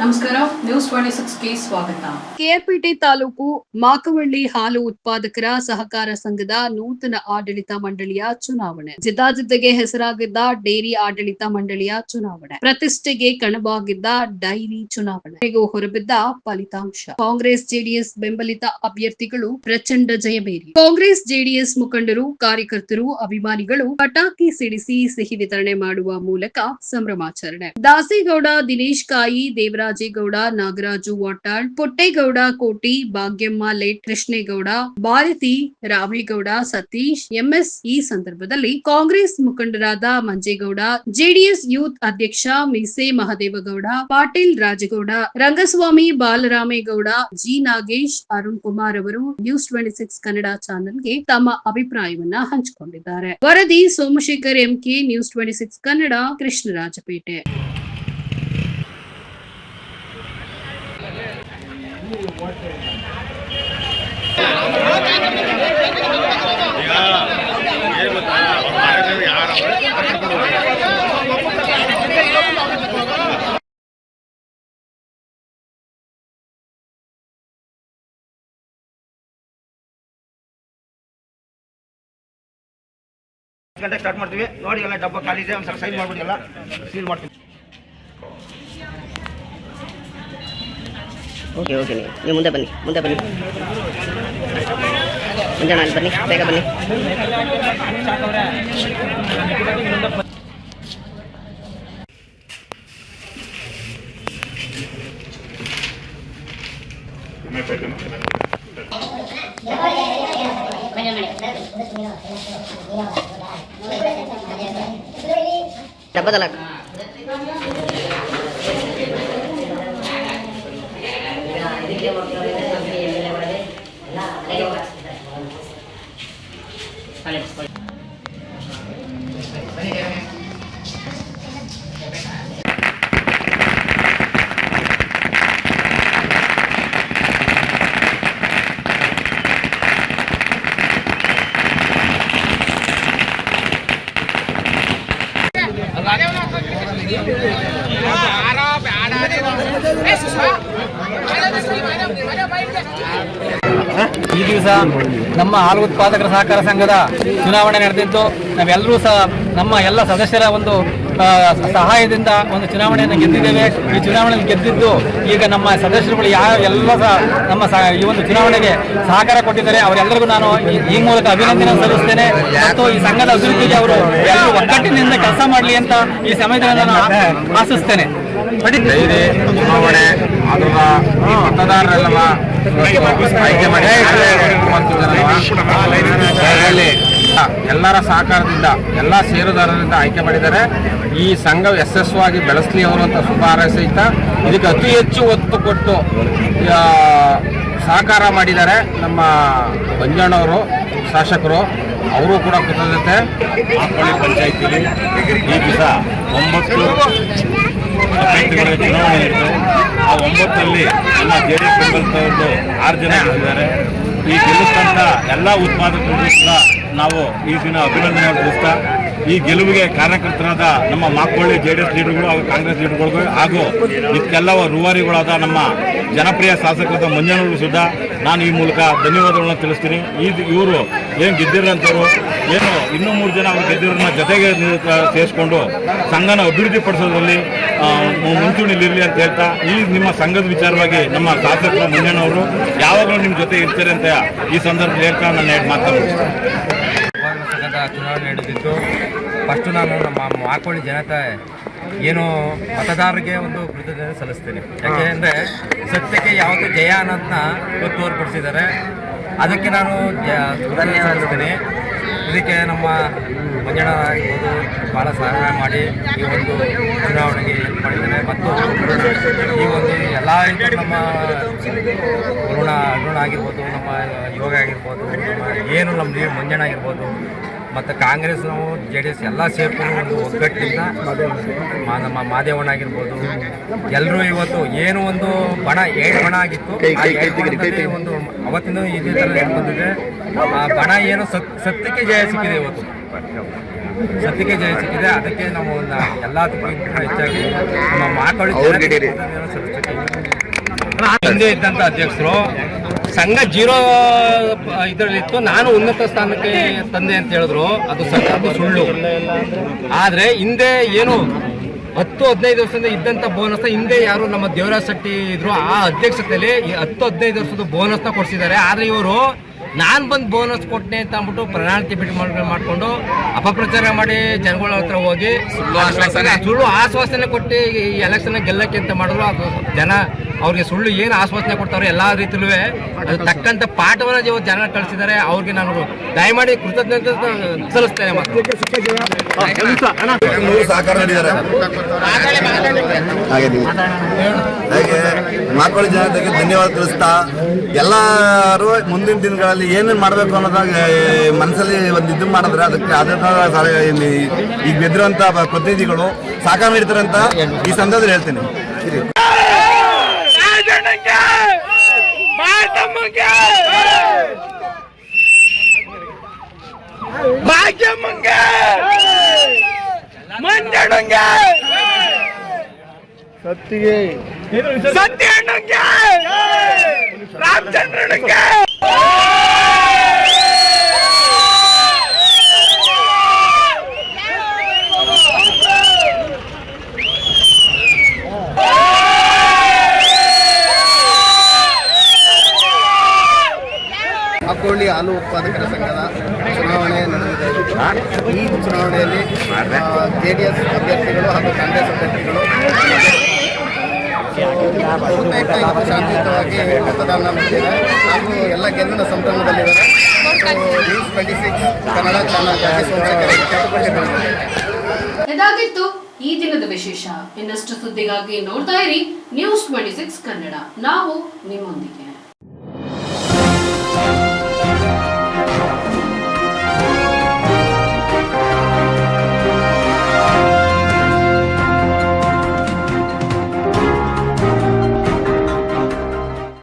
ನಮಸ್ಕಾರ news twenty ಸಿಕ್ಸ್ಗೆ ಸ್ವಾಗತ. ಕೆಆರ್ಪೇಟೆ ತಾಲೂಕು ಮಾಕವಳ್ಳಿ ಹಾಲು ಉತ್ಪಾದಕರ ಸಹಕಾರ ಸಂಘದ ನೂತನ ಆಡಳಿತ ಮಂಡಳಿಯ ಚುನಾವಣೆ. ಜಿದ್ದಾಜಿದ್ದಗೆ ಹೆಸರಾಗಿದ್ದ ಡೇರಿ ಆಡಳಿತ ಮಂಡಳಿಯ ಚುನಾವಣೆ. ಪ್ರತಿಷ್ಠೆಗೆ ಕಣವಾಗಿದ್ದ ಡೈರಿ ಚುನಾವಣೆ. ಹೊರಬಿದ್ದ ಫಲಿತಾಂಶ. ಕಾಂಗ್ರೆಸ್ ಜೆಡಿಎಸ್ ಬೆಂಬಲಿತ ಅಭ್ಯರ್ಥಿಗಳು ಪ್ರಚಂಡ ಜಯಬೇರಿ ಕಾಂಗ್ರೆಸ್ ಜೆಡಿಎಸ್ ಮುಖಂಡರು, ಕಾರ್ಯಕರ್ತರು, ಅಭಿಮಾನಿಗಳು ಪಟಾಕಿ ಸಿಡಿಸಿ ಸಿಹಿ ವಿತರಣೆ ಮಾಡುವ ಮೂಲಕ ಸಂಭ್ರಮಾಚರಣೆ. ದಾಸೇಗೌಡ ದಿನೇಶ್ ಕಾಯಿ ದೇವರಾಜೇಗೌಡ ನಾಗರಾಜು ವಾಟಾಳ್, ಪೊಟ್ಟೇಗೌಡ, ಕೋಟಿ ಭಾಗ್ಯಮ್ಮ, ಲೇಟ್ ಕೃಷ್ಣೇಗೌಡ, ಭಾರತಿ ರಾಮೇಗೌಡ ಸತೀಶ್, ಎಂಎಸ್ ಈ ಸಂದರ್ಭದಲ್ಲಿ ಕಾಂಗ್ರೆಸ್ ಮುಖಂಡರಾದ ಮಂಜೇಗೌಡ, ಜೆಡಿಎಸ್ ಯೂತ್ ಅಧ್ಯಕ್ಷ ಮೀಸೆ ಮಹದೇವಗೌಡ, ಪಾಟೀಲ್ ರಾಜಗೌಡ, ರಂಗಸ್ವಾಮಿ ಬಾಲರಾಮೇಗೌಡ, ಜಿ ನಾಗೇಶ್, ಅರುಣ್ ಕುಮಾರ್ ಅವರು ನ್ಯೂಸ್ ಟ್ವೆಂಟಿ ಸಿಕ್ಸ್ ಕನ್ನಡ ಚಾನೆಲ್ಗೆ ತಮ್ಮ ಅಭಿಪ್ರಾಯವನ್ನ ಹಂಚಿಕೊಂಡಿದ್ದಾರೆ. ವರದಿ Somashekar MK news twenty six Kannada Krishnarajapete. ಏನು ಗೊತ್ತಾ ಅವ್ರು ಮಾಡಿದ್ರೆ ಯಾರು ಗಂಟೆ ಸ್ಟಾರ್ಟ್ ಮಾಡ್ತೀವಿ. ನೋಡಿ ಎಲ್ಲ ಡಬ್ಬ ಖಾಲಿ ಇದೆ, ಒಂದ್ಸಲ ಸೈನ್ ಮಾಡ್ಬಿಡಿ ಎಲ್ಲ. ಸೀಲ್ ಮಾಡ್ತೀವಿ ಓಕೆ ಓಕೆ ನೀವು ನೀವು ಮುಂದೆ ಬನ್ನಿ ಮುಂದೆ ಬನ್ನಿ ಮುಂದೆ ನಾನು ಬನ್ನಿ ಬೇಗ ಬನ್ನಿ ಡಬ್ಬದಲ್ಲ Hãy subscribe ಈ ದಿವಸ ನಮ್ಮ ಹಾಲು ಉತ್ಪಾದಕರ ಸಹಕಾರ ಸಂಘದ ಚುನಾವಣೆ ನಡೆದಿದ್ದು ನಾವೆಲ್ಲರೂ ಸಹ ನಮ್ಮ ಎಲ್ಲ ಸದಸ್ಯರ ಒಂದು ಸಹಾಯದಿಂದ ಒಂದು ಚುನಾವಣೆಯನ್ನು ಗೆದ್ದಿದ್ದೇವೆ. ಈ ಚುನಾವಣೆಯಲ್ಲಿ ಗೆದ್ದಿದ್ದು ಈಗ ನಮ್ಮ ಸದಸ್ಯರುಗಳು ಯಾವ ಎಲ್ಲ ಸಹ ನಮ್ಮ ಈ ಒಂದು ಚುನಾವಣೆಗೆ ಸಹಕಾರ ಕೊಟ್ಟಿದ್ದಾರೆ. ಅವರೆಲ್ಲರಿಗೂ ನಾನು ಈ- ಮೂಲಕ ಅಭಿನಂದನೆ ಸಲ್ಲಿಸ್ತೇನೆ. ಮತ್ತು ಈ ಸಂಘದ ಅಭಿವೃದ್ಧಿಗೆ ಅವರು ಒಗ್ಗಟ್ಟಿನಿಂದ ಕೆಲಸ ಮಾಡಲಿ ಅಂತ ಈ ಸಮಯದಲ್ಲಿ ನಾನು ಆಶಿಸ್ತೇನೆ. ಡೈರಿ ಚುನಾವಣೆ ಅದರ ಈ ಮತದಾರರೆಲ್ಲ ಆಯ್ಕೆ ಮಾಡಿ. ಎಲ್ಲರ ಸಹಕಾರದಿಂದ ಎಲ್ಲ ಷೇರುದಾರರಿಂದ ಆಯ್ಕೆ ಮಾಡಿದ್ದಾರೆ. ಈ ಸಂಘ ಯಶಸ್ವಾಗಿ ಬೆಳೆಸಲಿ ಅವರು ಅಂತ ಶುಭ ಹಾರೈಸುತ್ತಾ ಇದಕ್ಕೆ ಅತಿ ಹೆಚ್ಚು ಒತ್ತು ಕೊಟ್ಟು ಸಹಕಾರ ಮಾಡಿದ್ದಾರೆ ನಮ್ಮ ಬಂಜಣ್ಣವರು ಶಾಸಕರು. ಅವರು ಕೂಡ ಕೃತಜ್ಞತೆ. ಪಂಚಾಯತಿಲಿ ಈ ದಿವಸ ಒಂಬತ್ತು ಅಭ್ಯರ್ಥಿಗಳ ಚುನಾವಣೆ ಇತ್ತು ಆ ಒಂಬತ್ತರಲ್ಲಿ ನಮ್ಮ ಜೆ ಡಿ ಎಸ್ ಬೆಂಬಲಿತವರು ಆರು ಜನ ಗೆದ್ದಿದ್ದಾರೆ ಈ ಗೆಲ್ಲಿಸಿದಂಥ ಎಲ್ಲ ಉತ್ಪಾದಕರಿಗೂ ಕೂಡ ನಾವು ಈ ದಿನ ಅಭಿನಂದನೆ ತಿಳಿಸ್ತಾ ಈ ಗೆಲುವಿಗೆ ಕಾರ್ಯಕರ್ತರಾದ ನಮ್ಮ ಮಾಕೊಳ್ಳಿ ಜೆ ಡಿ ಎಸ್ ಲೀಡರ್ಗಳು ಹಾಗೂ ಕಾಂಗ್ರೆಸ್ ಲೀಡರ್ಗಳು ಹಾಗೂ ಇದಕ್ಕೆಲ್ಲ ರೂವಾರಿಗಳಾದ ನಮ್ಮ ಜನಪ್ರಿಯ ಶಾಸಕರಾದ ಮಂಜನೂರು ಸುದ್ದ, ನಾನು ಈ ಮೂಲಕ ಧನ್ಯವಾದಗಳನ್ನು ತಿಳಿಸ್ತೀನಿ. ಈ ಇವರು ಏನು ಗೆದ್ದಿರೋಂಥವ್ರು ಏನು ಇನ್ನೂ ಮೂರು ಜನ ಅವರು ಗೆದ್ದಿರೋನ್ನ ಜೊತೆಗೆ ಸೇರಿಸ್ಕೊಂಡು ಸಂಘನ ಅಭಿವೃದ್ಧಿ ಪಡಿಸೋದ್ರಲ್ಲಿ ಮುಂಚೂಣಿಲಿರಲಿ ಅಂತ ಹೇಳ್ತಾ, ಈ ನಿಮ್ಮ ಸಂಘದ ವಿಚಾರವಾಗಿ ನಮ್ಮ ಶಾಸಕರು ಮಂಜಣ್ಣವರು ಯಾವಾಗಲೂ ನಿಮ್ಮ ಜೊತೆ ಇರ್ತಾರೆ ಅಂತ ಈ ಸಂದರ್ಭದಲ್ಲಿ ಹೇಳ್ತಾ ನಾನು ಎರಡು ಮಾತಾಡ್ತೀನಿ ಚುನಾವಣೆ ನಡೆದಿದ್ದು ಫಸ್ಟು ನಾನು ನಮ್ಮ ಮಾರ್ಕೊಳ್ಳಿ ಜನತೆ ಏನು ಮತದಾರರಿಗೆ ಒಂದು ಕೃತಜ್ಞತೆ ಸಲ್ಲಿಸ್ತೀನಿ. ಯಾಕೆ ಅಂದರೆ ಸತ್ಯಕ್ಕೆ ಯಾವುದು ಜಯ ಅನ್ನೋದನ್ನ ಇವತ್ತು ತೋರ್ಪಡಿಸಿದ್ದಾರೆ ಅದಕ್ಕೆ ನಾನು ಕೃತಜ್ಞತೆ ಸಲ್ಲಿಸ್ತೀನಿ. ಇದಕ್ಕೆ ನಮ್ಮ ಮಂಜಣ್ಣ ಆಗಿರ್ಬೋದು ಭಾಳ ಸಹಾಯ ಮಾಡಿ ಈ ಒಂದು ಚುನಾವಣೆಗೆ ಹೆಲ್ಪ್ ಮಾಡಿದ್ದಾರೆ ಮತ್ತು ಈ ಒಂದು ಎಲ್ಲ ಇದು ನಮ್ಮ ಅರುಣ ಅರುಣ ಆಗಿರ್ಬೋದು ನಮ್ಮ ಯೋಗ ಆಗಿರ್ಬೋದು ಏನು ನಮ್ಮ ಮಂಜಣ್ಣ ಆಗಿರ್ಬೋದು ಮತ್ತು ಕಾಂಗ್ರೆಸ್ ನಾವು ಜೆ ಡಿ ಎಸ್ ಎಲ್ಲ ಸೇರ್ಕೊಂಡು ಒಂದು ಒಗ್ಗಟ್ಟಿಂದ ಮಾ- ನಮ್ಮ ಮಾದೇವಣ್ಣ ಆಗಿರ್ಬೋದು ಎಲ್ಲರೂ ಇವತ್ತು ಏನು ಒಂದು ಬಣ ಏಳು ಬಣ ಆಗಿತ್ತು ಒಂದು ಅವತ್ತಿನ ಇದೇ ಥರ ಬಂದಿದೆ ಆ ಬಣ ಏನು ಸತ್ ಸತ್ಯಕ್ಕೆ ಜಯ ಸಿಕ್ಕಿದೆ ಇವತ್ತು ಸತ್ಯಕ್ಕೆ ಜಯ ಸಿಕ್ಕಿದೆ ಅದಕ್ಕೆ ನಾವು ಒಂದು ಎಲ್ಲ ಹೆಚ್ಚಾಗಿ ನಮ್ಮ ಮಾತಾಡಿ ಹಿಂದೆ ಇದ್ದಂಥ ಅಧ್ಯಕ್ಷರು ಸಂಘ ಜೀರೋ ಇದರಲ್ಲಿತ್ತು. ನಾನು ಉನ್ನತ ಸ್ಥಾನಕ್ಕೆ ತಂದೆ ಅಂತ ಹೇಳಿದ್ರು. ಅದು ಅದು ಸುಳ್ಳು. ಆದರೆ ಹಿಂದೆ ಏನು ಹತ್ತು ಹದಿನೈದು ವರ್ಷದಿಂದ ಇದ್ದಂಥ ಬೋನಸ್ ಹಿಂದೆ ಯಾರು ನಮ್ಮ ದೇವರಾಜ್ ಶೆಟ್ಟಿ ಇದ್ರು ಆ ಅಧ್ಯಕ್ಷತೆಯಲ್ಲಿ ಈ ಹತ್ತು ಹದಿನೈದು ವರ್ಷದ ಬೋನಸ್ನ ಕೊಡಿಸಿದ್ದಾರೆ. ಆದರೆ ಇವರು ನಾನು ಬಂದು ಬೋನಸ್ ಕೊಟ್ಟೆ ಅಂತ ಅಂದ್ಬಿಟ್ಟು ಪ್ರಣಾಳಿಕೆ ಬಿಟ್ಟು ಮಾಡ್ಕೊಂಡು ಮಾಡಿಕೊಂಡು ಅಪಪ್ರಚಾರ ಮಾಡಿ ಜನಗಳ ಹತ್ರ ಹೋಗಿ. ಸುಳ್ಳು ಆಶ್ವಾಸನೆ. ಕೊಟ್ಟು ಈ ಎಲೆಕ್ಷನ್ ಗೆಲ್ಲಕ್ಕೆ ಅಂತ ಮಾಡಿದ್ರು. ಅದು ಜನ ಅವ್ರಿಗೆ ಸುಳ್ಳು ಏನು ಆಶ್ವಾಸನೆ ಕೊಡ್ತಾರೆ ಎಲ್ಲ ರೀತಿಲೂ ಅದು ತಕ್ಕಂಥ ಪಾಠವನ್ನ ಇವತ್ತು ಜನ ಕಳಿಸಿದ್ದಾರೆ, ಅವ್ರಿಗೆ ನಾನು ದಯಮಾಡಿ ಕೃತಜ್ಞತೆ ಸಲ್ಲಿಸ್ತೇನೆ ಹಾಗೆ ನೀವು. ಜನತೆಗೆ ಧನ್ಯವಾದ ತಿಳಿಸ್ತಾ ಎಲ್ಲರೂ ಮುಂದಿನ ದಿನಗಳಲ್ಲಿ ಏನೇನು ಮಾಡಬೇಕು ಅನ್ನೋದಾಗ ಮನಸ್ಸಲ್ಲಿ ಒಂದು ಇದು ಮಾಡಿದ್ರೆ ಅದಕ್ಕೆ ಅದೇ ಥರ ಸ- ಇಲ್ಲಿ ಈಗ ಬೆದಿರುವಂಥ ಪ್ರತಿನಿಧಿಗಳು ಸಹಕಾರ ನೀಡ್ತಾರೆ ಅಂತ ಈ ಸಂದರ್ಭದಲ್ಲಿ ಹೇಳ್ತೀನಿ. ಸರಿ ಅಕ್ಕೋಳಿ ಹಾಲು ಉತ್ಪಾದಕರ ಸಂಘದ ಚುನಾವಣೆ ನಡೆದಿದೆ. ಈ ಚುನಾವಣೆಯಲ್ಲಿ ಜೆ ಡಿ ಎಸ್ ಅಭ್ಯರ್ಥಿಗಳು ಹಾಗೂ ಕಾಂಗ್ರೆಸ್ ಅಭ್ಯರ್ಥಿಗಳು ಶಾಂತಿಯುತವಾಗಿ ಮತದಾನ ನಡೆದಿದೆ. ಹಾಗೂ ಎಲ್ಲ ಗೆಲುವಿನ ಸಂಭ್ರಮದಲ್ಲಿದ್ದಾರೆ. ನ್ಯೂಸ್ ಟ್ವೆಂಟಿ ಸಿಕ್ಸ್ ಕನ್ನಡ ಕೇಳಿಕೊಂಡಿದ್ದಾರೆ ಇದಾಗಿತ್ತು ಈ ದಿನದ ವಿಶೇಷ. ಇನ್ನಷ್ಟು ಸುದ್ದಿಗಾಗಿ ನೋಡ್ತಾ ಇರಿ ನ್ಯೂಸ್ ಟ್ವೆಂಟಿ ಸಿಕ್ಸ್ ಕನ್ನಡ. ನಾವು ನಿಮ್ಮೊಂದಿಗೆ.